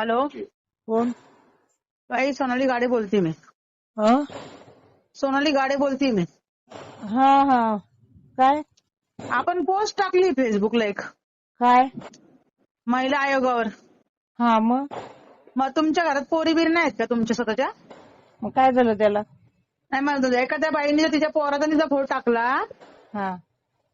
Hello? कोण बाई सोनाली गाडे बोलते मी. हं? सोनाली गाडे बोलते मी. हा हा. काय? आपण पोस्ट टाकली फेसबुकला एक. काय? महिला आयोगावर. हा मग? मग तुमच्या घरात पोरी बिरी नाहीत का तुमच्या स्वतःच्या? मग काय झालं त्याला? नाही मग एखाद्या बाईने जर तिच्या पोराचा तिचा फोटो टाकला हा.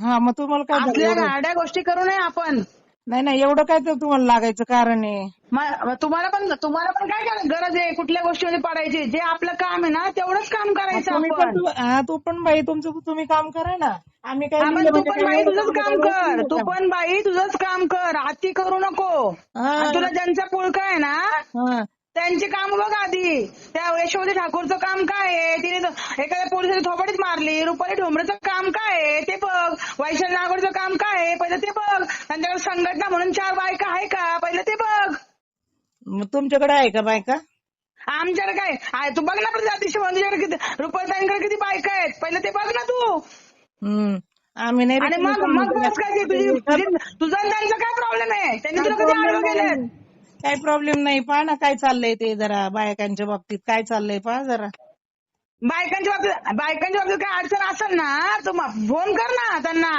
हा मग तुम्हाला काय झालं असल्या? गाड्या गोष्टी करू नये आपण नाही नाही एवढं काय तर तुम्हाला लागायचं कारण आहे म- तुम्हाला पण तुम्हाला पण काय करायचं गरज आहे कुठल्या गोष्टीमध्ये पडायची जे आपलं काम आहे ना तेवढंच काम करायचं तुम्ही पण आपण तू- हा तू पण बाई तुमचं तुम्ही काम करा ना आम्ही काय आपण लिहिलं तू म्हणजे पण काय बाई एवढं तुझंच काम कर तू? पण बाई तुझंच काम कर अति करू नको हा. आणि तुला ज्यांचा पुळका आहे ना हा. त्यांची काम बघ आधी. त्या यशोमती ठाकूरचं काम काय आहे? तिने एखाद्या पोलिसाची थोपडीच मारली. रुपाली ढोंबरेचं काम काय आहे? ते बघ. वैशाली नागोडचं काम काय आहे? पहिलं ते बघ. त्यांच्याकडे संघटना म्हणून चार बायका आहे का? पहिलं ते बघ. मग तुमच्याकडे आहे का बायका? आमच्याकडे काय? आहे तू बघ ना पण तुझ्याकडे किती रुपालीताईंकडे किती बायका आहेत? पहिलं ते बघ ना तू. हम्म. आम्ही नाही आणि मग मग बस काय ते तुझी त्यांचा काय प्रॉब्लेम आहे? त्यांनी तुला कधी आडवं केलं काही प्रॉब्लेम नाही. पहा ना काय चाललंय ते जरा बायकांच्या बाबतीत. काय चाललंय पहा जरा. बायकांच्या बाबतीत बायकांच्या बाबतीत काय अडचण असेल ना मग फोन कर ना त्यांना.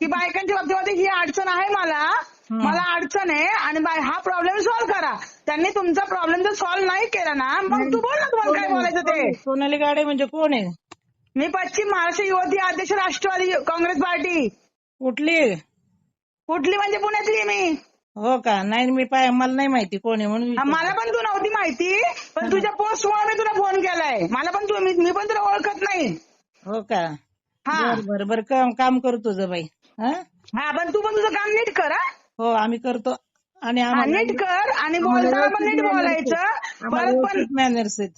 की बायकांच्या बाबतीमध्ये ही अडचण आहे मला. मला अडचण आहे आणि हा प्रॉब्लेम सॉल्व्ह करा. त्यांनी तुमचा प्रॉब्लेम जर सॉल्व्ह नाही केला ना मग तू बोल ना तुम्हाला काय बोलायचं ते. सोनाली गाडे म्हणजे कोण आहे? मी पश्चिम महाराष्ट्र युवती अध्यक्ष राष्ट्रवादी काँग्रेस पार्टी. कुठली? कुठली म्हणजे पुण्यातली मी. हो का? नाही मी पाय मला नाही माहिती कोण आहे म्हणून हा. मला पण तू नव्हती माहिती पण तुझ्या पोस्टमुळे मी तुला फोन केलाय. मला पण तू मी मी पण तुला ओळखत नाही. हो का? हा. बर बर बर काम काम करू तुझं बाई. हा? हा पण तू पण तुझं काम नीट कर हा. हो आम्ही करतो. आणि हा, आम्हाला नीट कर आणि बोलताना पण नीट बोलायचं. परत पण मॅनर्स आहेत.